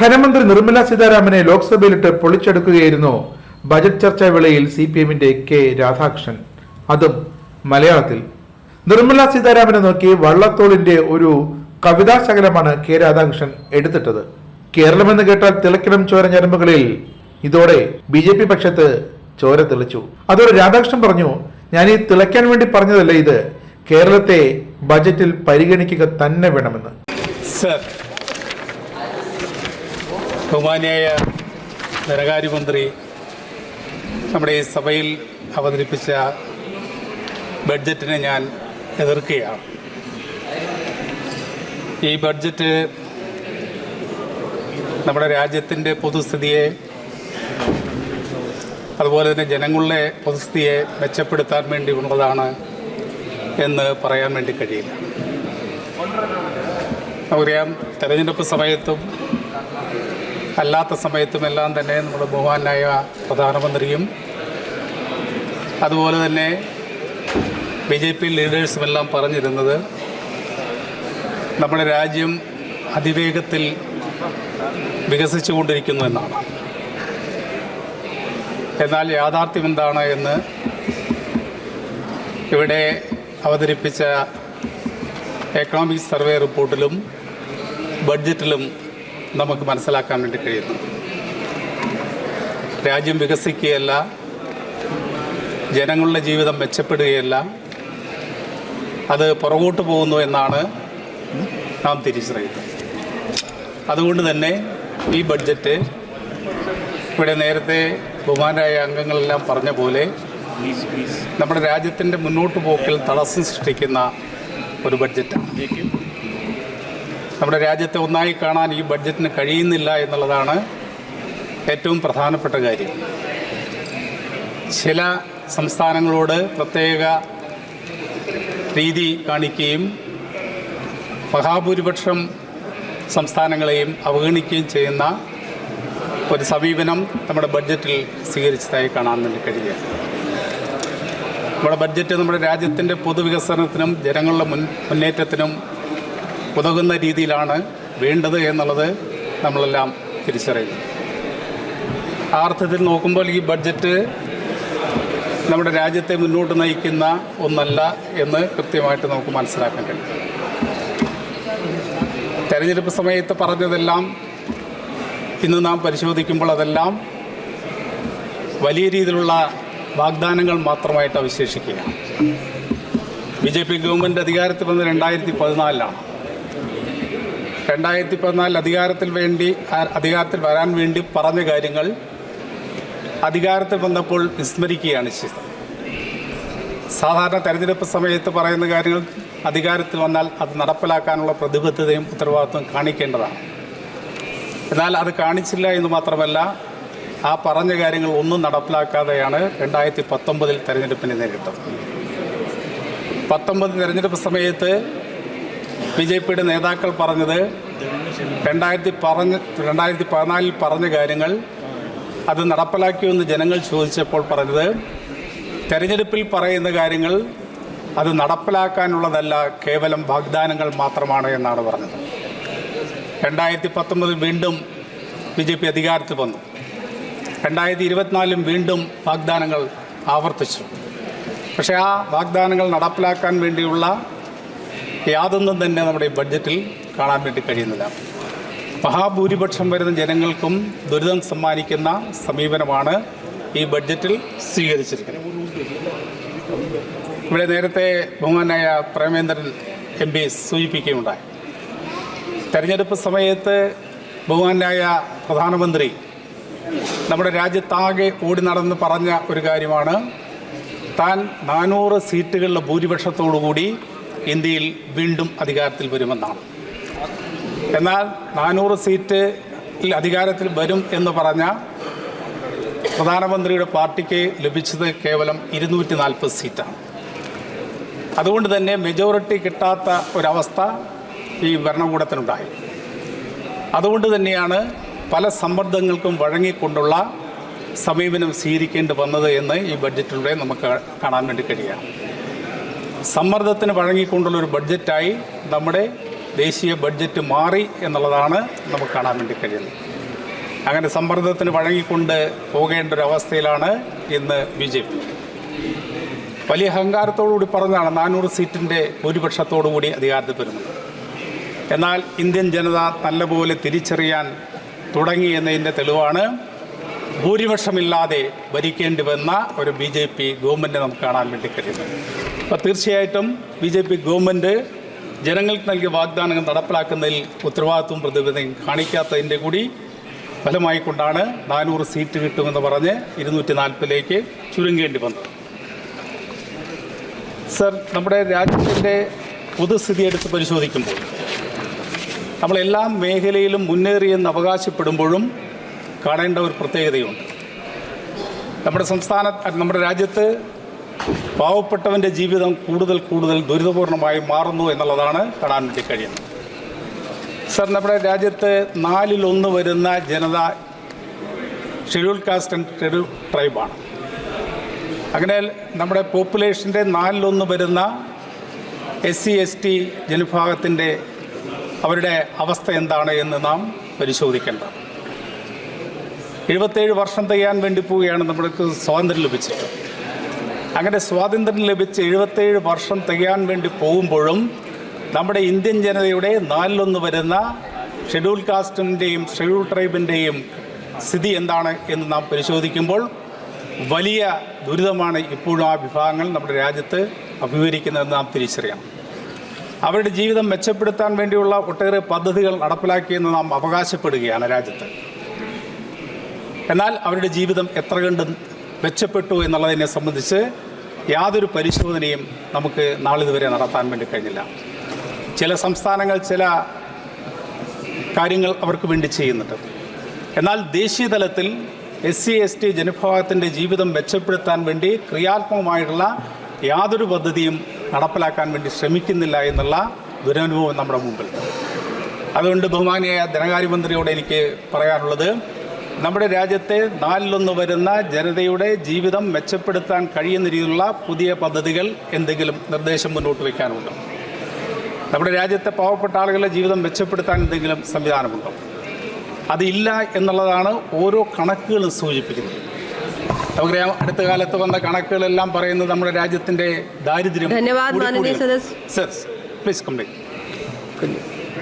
ധനമന്ത്രി നിർമ്മല സീതാരാമനെ ലോക്സഭയിലിട്ട് പൊളിച്ചെടുക്കുകയായിരുന്നു. ബജറ്റ് ചർച്ചാ വേളയിൽ സി പി എമ്മിന്റെ കെ രാധാകൃഷ്ണൻ. അതും മലയാളത്തിൽ. നിർമ്മല സീതാരാമനെ നോക്കി വള്ളത്തോളിന്റെ ഒരു കവിതാശകലമാണ് കെ രാധാകൃഷ്ണൻ എടുത്തിട്ടത്. കേരളമെന്ന് കേട്ടാൽ തിളക്കിടം ചോര ഞരമ്പുകളിൽ. ഇതോടെ ബി ജെ പി പക്ഷത്ത് ചോര തെളിച്ചു. അതോടെ രാധാകൃഷ്ണൻ പറഞ്ഞു ഞാൻ ഈ തിളയ്ക്കാൻ വേണ്ടി പറഞ്ഞതല്ല ഇത്? കേരളത്തെ ബജറ്റിൽ പരിഗണിക്കുക തന്നെ വേണമെന്ന്. സർ ബഹുമാനിയായ ധനകാര്യമന്ത്രി നമ്മുടെ ഈ സഭയിൽ അവതരിപ്പിച്ച ബഡ്ജറ്റിനെ ഞാൻ എതിർക്കുകയാണ്. ഈ ബഡ്ജറ്റ് നമ്മുടെ രാജ്യത്തിന്റെ പൊതുസ്ഥിതിയെ അതുപോലെ തന്നെ ജനങ്ങളുടെ പൊതുസ്ഥിതിയെ മെച്ചപ്പെടുത്താൻ വേണ്ടി ഉള്ളതാണ് എന്ന് പറയാൻ വേണ്ടി കഴിയില്ല. നമുക്കറിയാം തെരഞ്ഞെടുപ്പ് സമയത്തും അല്ലാത്ത സമയത്തുമെല്ലാം തന്നെ നമ്മുടെ ബഹുമാനായ പ്രധാനമന്ത്രിയും അതുപോലെ തന്നെ ബി ജെ പി ലീഡേഴ്സുമെല്ലാം പറഞ്ഞിരുന്നത് നമ്മുടെ രാജ്യം അതിവേഗത്തിൽ വികസിച്ചുകൊണ്ടിരിക്കുന്നു എന്നാണ്. എന്നാൽ യാഥാർത്ഥ്യം എന്താണ് എന്ന് ഇവിടെ അവതരിപ്പിച്ച എക്കണോമിക് സർവേ റിപ്പോർട്ടിലും ബഡ്ജറ്റിലും നമുക്ക് മനസ്സിലാക്കാൻ വേണ്ടി കഴിയുന്നു. രാജ്യം വികസിക്കുകയല്ല ജനങ്ങളുടെ ജീവിതം മെച്ചപ്പെടുകയല്ല അത് പുറകോട്ട് പോകുന്നു എന്നാണ് നാം തിരിച്ചറിയുന്നത്. അതുകൊണ്ട് തന്നെ ഈ ബഡ്ജറ്റ് ഇവിടെ നേരത്തെ ബഹുമാനായ അംഗങ്ങളെല്ലാം പറഞ്ഞ പോലെ നമ്മുടെ രാജ്യത്തിന്റെ മുന്നോട്ട് പോക്കിൽ തടസ്സം സൃഷ്ടിക്കുന്ന ഒരു ബഡ്ജറ്റാണ്. നമ്മുടെ രാജ്യത്തെ ഒന്നായി കാണാൻ ഈ ബഡ്ജറ്റിന് കഴിയുന്നില്ല എന്നുള്ളതാണ് ഏറ്റവും പ്രധാനപ്പെട്ട കാര്യം. ചില സംസ്ഥാനങ്ങളോട് പ്രത്യേക രീതി കാണിക്കുകയും മഹാഭൂരിപക്ഷം സംസ്ഥാനങ്ങളെയും അവഗണിക്കുകയും ചെയ്യുന്ന ഒരു സമീപനം നമ്മുടെ ബഡ്ജറ്റിൽ സ്വീകരിച്ചതായി കാണാൻ വേണ്ടി കഴിയുക നമ്മുടെ ബഡ്ജറ്റ് നമ്മുടെ രാജ്യത്തിന്റെ പൊതുവികസനത്തിനും ജനങ്ങളുടെ മുൻ മുന്നേറ്റത്തിനും ഉതകുന്ന രീതിയിലാണ് വേണ്ടത് എന്നുള്ളത് നമ്മളെല്ലാം തിരിച്ചറിയുന്നു. ആ അർത്ഥത്തിൽ നോക്കുമ്പോൾ ഈ ബഡ്ജറ്റ് നമ്മുടെ രാജ്യത്തെ മുന്നോട്ട് നയിക്കുന്ന ഒന്നല്ല എന്ന് കൃത്യമായിട്ട് നമുക്ക് മനസ്സിലാക്കാൻ കഴിയും. തെരഞ്ഞെടുപ്പ് സമയത്ത് പറഞ്ഞതെല്ലാം ഇന്ന് നാം പരിശോധിക്കുമ്പോൾ അതെല്ലാം വലിയ രീതിയിലുള്ള വാഗ്ദാനങ്ങൾ മാത്രമായിട്ട് അവശേഷിക്കുകയാണ്. ബി ജെ പി ഗവൺമെന്റ് അധികാരത്തിൽ വന്ന് രണ്ടായിരത്തി പതിനാലിലാണ്. രണ്ടായിരത്തി പതിനാലിൽ അധികാരത്തിൽ വേണ്ടി അധികാരത്തിൽ വരാൻ വേണ്ടി പറഞ്ഞ കാര്യങ്ങൾ അധികാരത്തിൽ വന്നപ്പോൾ വിസ്മരിക്കുകയാണ് ചെയ്തത് സാധാരണ തെരഞ്ഞെടുപ്പ് സമയത്ത് പറയുന്ന കാര്യങ്ങൾ അധികാരത്തിൽ വന്നാൽ അത് നടപ്പിലാക്കാനുള്ള പ്രതിബദ്ധതയും ഉത്തരവാദിത്വം കാണിക്കേണ്ടതാണ്. എന്നാൽ അത് കാണിച്ചില്ല എന്ന് മാത്രമല്ല ആ പറഞ്ഞ കാര്യങ്ങൾ ഒന്നും നടപ്പിലാക്കാതെയാണ് രണ്ടായിരത്തി പത്തൊമ്പതിൽ തെരഞ്ഞെടുപ്പിനെ നേരിട്ടത്. പത്തൊമ്പത് തെരഞ്ഞെടുപ്പ് സമയത്ത് ബി ജെ പിയുടെ നേതാക്കൾ പറഞ്ഞത് രണ്ടായിരത്തി പറഞ്ഞ് രണ്ടായിരത്തി പതിനാലിൽ പറഞ്ഞ കാര്യങ്ങൾ അത് നടപ്പിലാക്കിയെന്ന് ജനങ്ങൾ ചോദിച്ചപ്പോൾ പറഞ്ഞത് തെരഞ്ഞെടുപ്പിൽ പറയുന്ന കാര്യങ്ങൾ അത് നടപ്പിലാക്കാനുള്ളതല്ല കേവലം വാഗ്ദാനങ്ങൾ മാത്രമാണ് എന്നാണ് പറഞ്ഞത്. രണ്ടായിരത്തി പത്തൊമ്പതിൽ വീണ്ടും ബി ജെ പി അധികാരത്തിൽ വന്നു. രണ്ടായിരത്തി ഇരുപത്തിനാലിലും വീണ്ടും വാഗ്ദാനങ്ങൾ ആവർത്തിച്ചു. പക്ഷേ ആ വാഗ്ദാനങ്ങൾ നടപ്പിലാക്കാൻ വേണ്ടിയുള്ള യാതൊന്നും തന്നെ നമ്മുടെ ഈ ബഡ്ജറ്റിൽ കാണാൻ വേണ്ടി കഴിയുന്നില്ല. മഹാഭൂരിപക്ഷം വരുന്ന ജനങ്ങൾക്കും ദുരിതം സമ്മാനിക്കുന്ന സമീപനമാണ് ഈ ബഡ്ജറ്റിൽ സ്വീകരിച്ചിരിക്കുന്നത്. ഇവിടെ നേരത്തെ ബഹുമാനായ പ്രേമേന്ദ്രൻ എം പി സൂചിപ്പിക്കുകയുണ്ടായി. തെരഞ്ഞെടുപ്പ് സമയത്ത് ബഹുമാനായ പ്രധാനമന്ത്രി നമ്മുടെ രാജ്യത്താകെ ഓടി നടന്ന് പറഞ്ഞ ഒരു കാര്യമാണ് താൻ നാനൂറ് സീറ്റുകളുടെ ഭൂരിപക്ഷത്തോടുകൂടി ഇന്ത്യയിൽ വീണ്ടും അധികാരത്തിൽ വരുമെന്നാണ്. എന്നാൽ നാനൂറ് സീറ്റിൽ അധികാരത്തിൽ വരും എന്ന് പറഞ്ഞ പ്രധാനമന്ത്രിയുടെ പാർട്ടിക്ക് ലഭിച്ചത് കേവലം ഇരുന്നൂറ്റി നാൽപ്പത് സീറ്റാണ്. അതുകൊണ്ട് തന്നെ മെജോറിറ്റി കിട്ടാത്ത ഒരവസ്ഥ ഈ ഭരണകൂടത്തിനുണ്ടായി. അതുകൊണ്ട് തന്നെയാണ് പല സമ്മർദ്ദങ്ങൾക്കും വഴങ്ങിക്കൊണ്ടുള്ള സമീപനം സ്വീകരിക്കേണ്ടി വന്നത് എന്ന് ഈ ബഡ്ജറ്റിലൂടെ നമുക്ക് കാണാൻ വേണ്ടി കഴിയുക സമ്മർദ്ദത്തിന് വഴങ്ങിക്കൊണ്ടുള്ള ഒരു ബഡ്ജറ്റായി നമ്മുടെ ദേശീയ ബഡ്ജറ്റ് മാറി എന്നുള്ളതാണ് നമുക്ക് കാണാൻ വേണ്ടി കഴിയുന്നത്. അങ്ങനെ സമ്മർദ്ദത്തിന് വഴങ്ങിക്കൊണ്ട് പോകേണ്ട ഒരു അവസ്ഥയിലാണ് ഇന്ന് ബി ജെ പി. വലിയ അഹങ്കാരത്തോടുകൂടി പറഞ്ഞതാണ് നാനൂറ് സീറ്റിന്റെ ഭൂരിപക്ഷത്തോടുകൂടി അധികാരത്തിൽ വരുന്നത് എന്നാൽ ഇന്ത്യൻ ജനത നല്ലപോലെ തിരിച്ചറിയാൻ തുടങ്ങി എന്നതിന്റെ തെളിവാണ് ഭൂരിപക്ഷമില്ലാതെ ഭരിക്കേണ്ടി വന്ന ഒരു ബി ജെ പി ഗവൺമെന്റ് നമുക്ക് കാണാൻ വേണ്ടി കഴിയുന്നത് അപ്പോൾ തീർച്ചയായിട്ടും ബി ജെ പി ഗവൺമെന്റ് ജനങ്ങൾക്ക് നൽകിയ വാഗ്ദാനങ്ങൾ നടപ്പിലാക്കുന്നതിൽ ഉത്തരവാദിത്വവും പ്രതിബദ്ധതയും കാണിക്കാത്തതിന്റെ കൂടി ഫലമായി കൊണ്ടാണ് നാനൂറ് സീറ്റ് കിട്ടുമെന്ന് പറഞ്ഞ് ഇരുന്നൂറ്റി നാൽപ്പതിലേക്ക് ചുരുങ്ങേണ്ടി വന്നത്. സർ നമ്മുടെ രാജ്യത്തിന്റെ പൊതുസ്ഥിതി എടുത്ത് പരിശോധിക്കുമ്പോൾ നമ്മളെല്ലാം മേഖലയിലും മുന്നേറിയെന്ന് അവകാശപ്പെടുമ്പോഴും കാണേണ്ട ഒരു പ്രത്യേകതയുണ്ട്. നമ്മുടെ സംസ്ഥാന നമ്മുടെ രാജ്യത്ത് പാവപ്പെട്ടവന്റെ ജീവിതം കൂടുതൽ കൂടുതൽ ദുരിതപൂർണമായി മാറുന്നു എന്നുള്ളതാണ് കാണാൻ വേണ്ടി കഴിയുന്നത് സർ നമ്മുടെ രാജ്യത്ത് നാലിലൊന്ന് വരുന്ന ജനത ഷെഡ്യൂൾ കാസ്റ്റ് ആൻഡ് ഷെഡ്യൂൾ ട്രൈബാണ്. അങ്ങനെ നമ്മുടെ പോപ്പുലേഷന്റെ നാലിലൊന്ന് വരുന്ന എസ് സി എസ് ടി ജനവിഭാഗത്തിന്റെ അവരുടെ അവസ്ഥ എന്താണ് എന്ന് നാം പരിശോധിക്കേണ്ടത് എഴുപത്തേഴ് വർഷം തികയാൻ വേണ്ടി പോവുകയാണ് നമ്മൾക്ക് സ്വാതന്ത്ര്യം ലഭിച്ചിട്ട് അങ്ങനെ സ്വാതന്ത്ര്യം ലഭിച്ച് എഴുപത്തേഴ് വർഷം തികയാൻ വേണ്ടി പോകുമ്പോഴും നമ്മുടെ ഇന്ത്യൻ ജനതയുടെ നാലിലൊന്ന് വരുന്ന ഷെഡ്യൂൾ കാസ്റ്റിന്റെയും ഷെഡ്യൂൾ ട്രൈബിന്റെയും സ്ഥിതി എന്താണ് എന്ന് നാം പരിശോധിക്കുമ്പോൾ വലിയ ദുരിതമാണ് ഇപ്പോഴും ആ വിഭാഗങ്ങൾ നമ്മുടെ രാജ്യത്ത് അഭിമുഖീകരിക്കുന്നതെന്ന് നാം തിരിച്ചറിയണം. അവരുടെ ജീവിതം മെച്ചപ്പെടുത്താൻ വേണ്ടിയുള്ള ഒട്ടേറെ പദ്ധതികൾ നടപ്പിലാക്കിയെന്ന് നാം അവകാശപ്പെടുകയാണ് രാജ്യത്ത്. എന്നാൽ അവരുടെ ജീവിതം എത്ര കണ്ട് മെച്ചപ്പെട്ടു എന്നുള്ളതിനെ സംബന്ധിച്ച് യാതൊരു പരിശോധനയും നമുക്ക് നാളിതുവരെ നടത്താൻ വേണ്ടി കഴിഞ്ഞില്ല. ചില സംസ്ഥാനങ്ങൾ ചില കാര്യങ്ങൾ അവർക്ക് വേണ്ടി ചെയ്യുന്നുണ്ട്. എന്നാൽ ദേശീയ തലത്തിൽ എസ് സി എസ് ടി ജനവിഭാഗത്തിന്റെ ജീവിതം മെച്ചപ്പെടുത്താൻ വേണ്ടി ക്രിയാത്മകമായിട്ടുള്ള യാതൊരു പദ്ധതിയും നടപ്പിലാക്കാൻ വേണ്ടി ശ്രമിക്കുന്നില്ല എന്നുള്ള ദുരനുഭവം നമ്മുടെ മുമ്പിൽ അതുകൊണ്ട് ബഹുമാനിയായ ധനകാര്യമന്ത്രിയോട് എനിക്ക് പറയാനുള്ളത് നമ്മുടെ രാജ്യത്തെ നാലിലൊന്ന് വരുന്ന ജനതയുടെ ജീവിതം മെച്ചപ്പെടുത്താൻ കഴിയുന്ന രീതിയിലുള്ള പുതിയ പദ്ധതികൾ എന്തെങ്കിലും നിർദ്ദേശം മുന്നോട്ട് വയ്ക്കാനുണ്ടോ? നമ്മുടെ രാജ്യത്തെ പാവപ്പെട്ട ആളുകളുടെ ജീവിതം മെച്ചപ്പെടുത്താൻ എന്തെങ്കിലും സംവിധാനമുണ്ടോ? അതില്ല എന്നുള്ളതാണ് ഓരോ കണക്കുകളും സൂചിപ്പിക്കുന്നത്. നമുക്കറിയാം അടുത്ത കാലത്ത് വന്ന കണക്കുകളെല്ലാം പറയുന്നത് നമ്മുടെ രാജ്യത്തിന്റെ ദാരിദ്ര്യം ധന്യവാദ് സർ പ്ലീസ് കംപ്ലീറ്റ്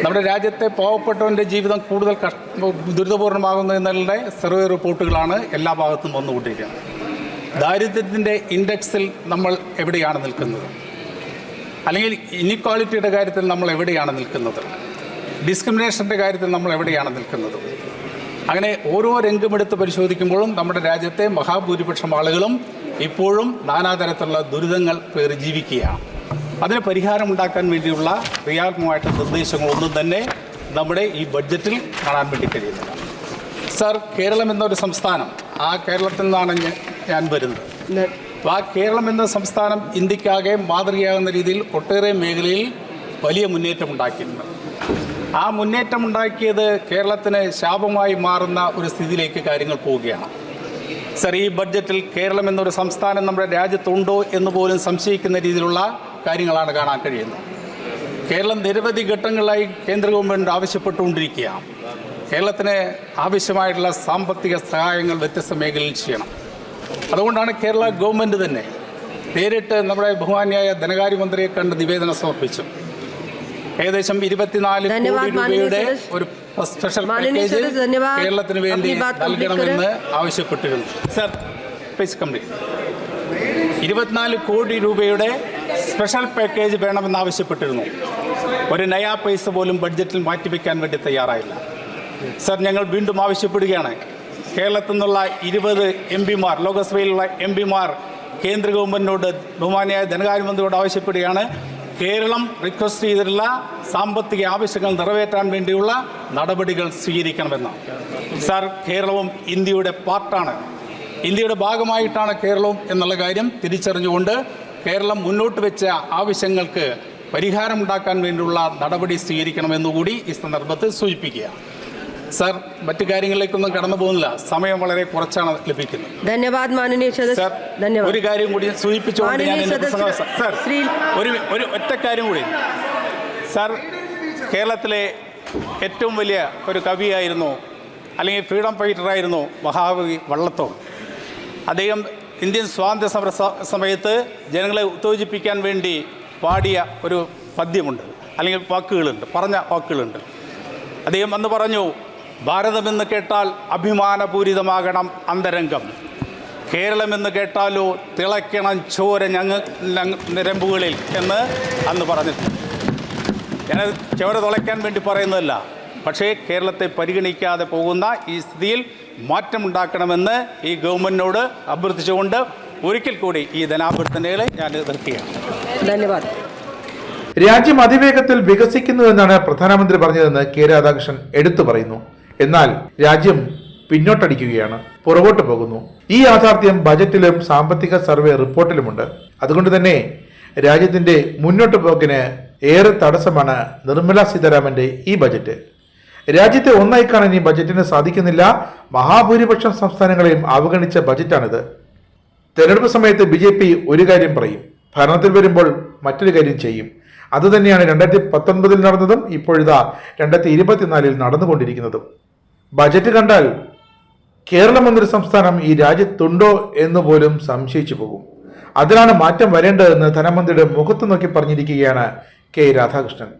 നമ്മുടെ രാജ്യത്തെ പാവപ്പെട്ടവന്റെ ജീവിതം കൂടുതൽ കഷ്ട ദുരിതപൂർണമാകുന്നു എന്നുള്ള സർവേ റിപ്പോർട്ടുകളാണ് എല്ലാ ഭാഗത്തും വന്നുകൊണ്ടിരിക്കുന്നത്. ദാരിദ്ര്യത്തിന്റെ ഇൻഡെക്സിൽ നമ്മൾ എവിടെയാണ് നിൽക്കുന്നത്? അല്ലെങ്കിൽ ഇനിക്വാളിറ്റിയുടെ കാര്യത്തിൽ നമ്മൾ എവിടെയാണ് നിൽക്കുന്നത്? ഡിസ്ക്രിമിനേഷന്റെ കാര്യത്തിൽ നമ്മൾ എവിടെയാണ് നിൽക്കുന്നത്? അങ്ങനെ ഓരോ രംഗമെടുത്ത് പരിശോധിക്കുമ്പോഴും നമ്മുടെ രാജ്യത്തെ മഹാഭൂരിപക്ഷം ആളുകളും ഇപ്പോഴും നാനാതരത്തിലുള്ള ദുരിതങ്ങൾ പേറി ജീവിക്കുകയാണ്. അതിന് പരിഹാരം ഉണ്ടാക്കാൻ വേണ്ടിയുള്ള ക്രിയാത്മകമായിട്ട് നിർദ്ദേശങ്ങളൊന്നും തന്നെ നമ്മുടെ ഈ ബഡ്ജറ്റിൽ കാണാൻ വേണ്ടി കഴിയുന്നില്ല സർ കേരളം എന്നൊരു സംസ്ഥാനം ആ കേരളത്തിൽ നിന്നാണ് ഞാൻ- വരുന്നത്. അപ്പോൾ ആ കേരളം എന്ന സംസ്ഥാനം ഇന്ത്യക്കാകെ മാതൃകയാകുന്ന രീതിയിൽ ഒട്ടേറെ മേഖലയിൽ വലിയ മുന്നേറ്റം ഉണ്ടാക്കിയിട്ടുണ്ട്. ആ മുന്നേറ്റം ഉണ്ടാക്കിയത് കേരളത്തിന് ശാപമായി മാറുന്ന ഒരു സ്ഥിതിയിലേക്ക് കാര്യങ്ങൾ പോവുകയാണ്. സർ ഈ ബഡ്ജറ്റിൽ കേരളം എന്നൊരു സംസ്ഥാനം നമ്മുടെ രാജ്യത്തുണ്ടോ എന്ന് പോലും സംശയിക്കുന്ന രീതിയിലുള്ള കാര്യങ്ങളാണ് കാണാൻ കഴിയുന്നത്. കേരളം നിരവധി ഘട്ടങ്ങളിലായി കേന്ദ്ര ഗവൺമെന്റ് ആവശ്യപ്പെട്ടുകൊണ്ടിരിക്കുകയാണ്. കേരളത്തിന് ആവശ്യമായിട്ടുള്ള സാമ്പത്തിക സഹായങ്ങൾ വ്യത്യസ്ത മേഖലയിൽ ചെയ്യണം. അതുകൊണ്ടാണ് കേരള ഗവൺമെന്റ് തന്നെ നേരിട്ട് നമ്മുടെ ബഹുമാന്യായ ധനകാര്യമന്ത്രിയെ കണ്ട് നിവേദനം സമർപ്പിച്ചു ഏകദേശം ഇരുപത്തിനാല് കോടി രൂപയുടെ ഒരു സ്പെഷ്യൽ പാക്കേജ് കേരളത്തിന് വേണ്ടി നൽകണമെന്ന് ആവശ്യപ്പെട്ടിരുന്നു. സർ പ്ലീസ് കംപ്ലീറ്റ് ഇരുപത്തിനാല് കോടി രൂപയുടെ സ്പെഷ്യൽ പാക്കേജ് വേണമെന്നാവശ്യപ്പെട്ടിരുന്നു ഒരു നയാ പൈസ പോലും ബഡ്ജറ്റിൽ മാറ്റിവെക്കാൻ വേണ്ടി തയ്യാറായില്ല. സർ ഞങ്ങൾ വീണ്ടും ആവശ്യപ്പെടുകയാണ്. കേരളത്തിൽ നിന്നുള്ള ഇരുപത് എം പിമാർ ലോകസഭയിലുള്ള എം പിമാർ കേന്ദ്ര ഗവൺമെന്റിനോട് ബഹുമാനിയായ ധനകാര്യമന്ത്രിയോട് ആവശ്യപ്പെടുകയാണ്. കേരളം റിക്വസ്റ്റ് ചെയ്തിട്ടുള്ള സാമ്പത്തിക ആവശ്യങ്ങൾ നിറവേറ്റാൻ വേണ്ടിയുള്ള നടപടികൾ സ്വീകരിക്കണമെന്ന് സാർ കേരളവും ഇന്ത്യയുടെ പാർട്ടാണ്. ഇന്ത്യയുടെ ഭാഗമായിട്ടാണ് കേരളവും എന്നുള്ള കാര്യം തിരിച്ചറിഞ്ഞുകൊണ്ട് കേരളം മുന്നോട്ട് വെച്ച ആവശ്യങ്ങൾക്ക് പരിഹാരമുണ്ടാക്കാൻ വേണ്ടിയുള്ള നടപടി സ്വീകരിക്കണമെന്നുകൂടി ഈ സന്ദർഭത്തിൽ സൂചിപ്പിക്കുക. സർ മറ്റു കാര്യങ്ങളിലേക്കൊന്നും കടന്നു പോകുന്നില്ല. സമയം വളരെ കുറച്ചാണ് ലഭിക്കുന്നത്. ധന്യവാദ് ഒരു കാര്യം കൂടി സൂചിപ്പിച്ചുകൊണ്ട് ഞാൻ സർ ഒരു ഒരു ഒറ്റ കാര്യം കൂടി. സർ കേരളത്തിലെ ഏറ്റവും വലിയ ഒരു കവിയായിരുന്നു അല്ലെങ്കിൽ ഫ്രീഡം ഫൈറ്ററായിരുന്നു മഹാകവി വള്ളത്തോൾ. അദ്ദേഹം ഇന്ത്യൻ സ്വാതന്ത്ര്യ സമര സമയത്ത് ജനങ്ങളെ ഉത്തേജിപ്പിക്കാൻ വേണ്ടി പാടിയ ഒരു പദ്യമുണ്ട്. അല്ലെങ്കിൽ വാക്കുകളുണ്ട്. പറഞ്ഞ വാക്കുകളുണ്ട്. അദ്ദേഹം അന്ന് പറഞ്ഞു ഭാരതമെന്ന് കേട്ടാൽ അഭിമാനപൂരിതമാകണം അന്തരംഗം. കേരളമെന്ന് കേട്ടാലോ തിളയ്ക്കണം ചോര ഞങ്ങ നിരമ്പുകളിൽ എന്ന് അന്ന് പറഞ്ഞിട്ടുണ്ട്. ഞാനത് ചോര തുളയ്ക്കാൻ വേണ്ടി പറയുന്നതല്ല. പക്ഷേ കേരളത്തെ പരിഗണിക്കാതെ പോകുന്ന ഈ സ്ഥിതിയിൽ മാറ്റമുണ്ടാക്കണമെന്ന് ഈ ഗവൺമെന്റിനോട് അഭ്യർത്ഥിച്ചുകൊണ്ട് ഒരിക്കൽ കൂടി ഈ ധനാഭ്യർത്ഥനകളെ ഞാൻ നിർത്തിയാണ്. ധന്യവാദ്. രാജ്യം അതിവേഗത്തിൽ വികസിക്കുന്നുവെന്നാണ് പ്രധാനമന്ത്രി പറഞ്ഞതെന്ന് കെ രാധാകൃഷ്ണൻ എടുത്തു പറയുന്നു. എന്നാൽ രാജ്യം പിന്നോട്ടടിക്കുകയാണ് പുറകോട്ട് പോകുന്നു. ഈ യാഥാർത്ഥ്യം ബജറ്റിലും സാമ്പത്തിക സർവേ റിപ്പോർട്ടിലുമുണ്ട്. അതുകൊണ്ട് തന്നെ രാജ്യത്തിന്റെ മുന്നോട്ട് പോക്കിന് ഏറെ തടസ്സമാണ് നിർമ്മല സീതാരാമന്റെ ഈ ബജറ്റ്. രാജ്യത്തെ ഒന്നായി കാണാൻ ഈ ബജറ്റിന് സാധിക്കുന്നില്ല. മഹാഭൂരിപക്ഷം സംസ്ഥാനങ്ങളെയും അവഗണിച്ച ബജറ്റാണിത്. തെരഞ്ഞെടുപ്പ് സമയത്ത് ബി ജെ പി ഒരു കാര്യം പറയും. ഭരണത്തിൽ വരുമ്പോൾ മറ്റൊരു കാര്യം ചെയ്യും. അതുതന്നെയാണ് രണ്ടായിരത്തി പത്തൊൻപതിൽ നടന്നതും ഇപ്പോഴിതാ രണ്ടായിരത്തി ഇരുപത്തിനാലിൽ നടന്നുകൊണ്ടിരിക്കുന്നതും. ബജറ്റ് കണ്ടാൽ കേരളം എന്നൊരു സംസ്ഥാനം ഈ രാജ്യത്തുണ്ടോ എന്ന് പോലും സംശയിച്ചു പോകും. അതിനാണ് മാറ്റം വരേണ്ടതെന്ന് ധനമന്ത്രിയുടെ മുഖത്ത് നോക്കി പറഞ്ഞിരിക്കുകയാണ് കെ രാധാകൃഷ്ണൻ.